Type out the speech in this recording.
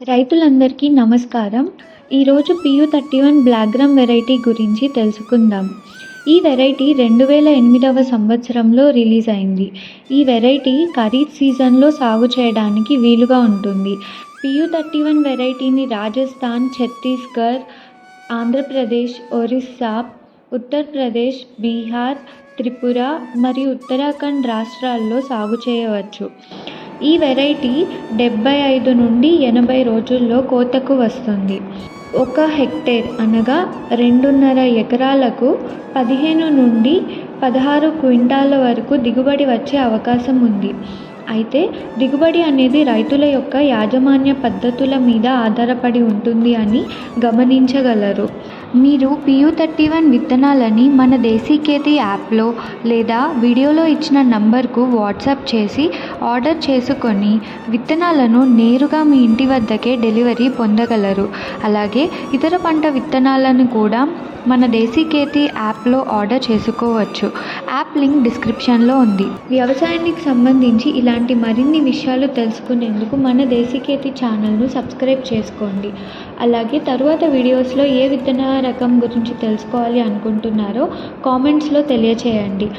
రైతులందరికీ నమస్కారం. ఈరోజు PU thirty one black gram variety గురించి తెలుసుకుందాం. ఈ వెరైటీ రెండు వేల ఎనిమిదవ సంవత్సరంలో రిలీజ్ అయింది. ఈ వెరైటీ ఖరీఫ్ సీజన్లో సాగు చేయడానికి వీలుగా ఉంటుంది. పియు థర్టీ వన్ వెరైటీని రాజస్థాన్ ఛత్తీస్గఢ్ ఆంధ్రప్రదేశ్ ఒరిస్సా ఉత్తరప్రదేశ్ బీహార్ త్రిపుర మరియు ఉత్తరాఖండ్ రాష్ట్రాల్లో సాగు చేయవచ్చు. ఈ వెరైటీ డెబ్బై ఐదు నుండి ఎనభై రోజుల్లో కోతకు వస్తుంది. ఒక హెక్టేర్ అనగా రెండున్నర ఎకరాలకు పదిహేను నుండి పదహారు క్వింటాల వరకు దిగుబడి వచ్చే అవకాశం ఉంది. అయితే దిగుబడి అనేది రైతుల యొక్క యాజమాన్య పద్ధతుల మీద ఆధారపడి ఉంటుంది అని గమనించగలరు. మీరు పియు థర్టీ వన్ విత్తనాలని మన దేశీకేతి యాప్లో లేదా వీడియోలో ఇచ్చిన నంబర్కు వాట్సాప్ చేసి ఆర్డర్ చేసుకొని విత్తనాలను నేరుగా మీ ఇంటి వద్దకే డెలివరీ పొందగలరు. అలాగే ఇతర పంట విత్తనాలను కూడా మన దేశీకేతి యాప్లో ఆర్డర్ చేసుకోవచ్చు. యాప్ లింక్ డిస్క్రిప్షన్లో ఉంది. వ్యవసాయానికి సంబంధించి ఇలాంటి మరిన్ని విషయాలు తెలుసుకునేందుకు మన దేశీకేతి ఛానల్ను సబ్స్క్రైబ్ చేసుకోండి. అలాగే తరువాత వీడియోస్లో ఏ విత్తన రకం గురించి తెలుసుకోవాలి అనుకుంటున్నారో కామెంట్స్లో తెలియచేయండి.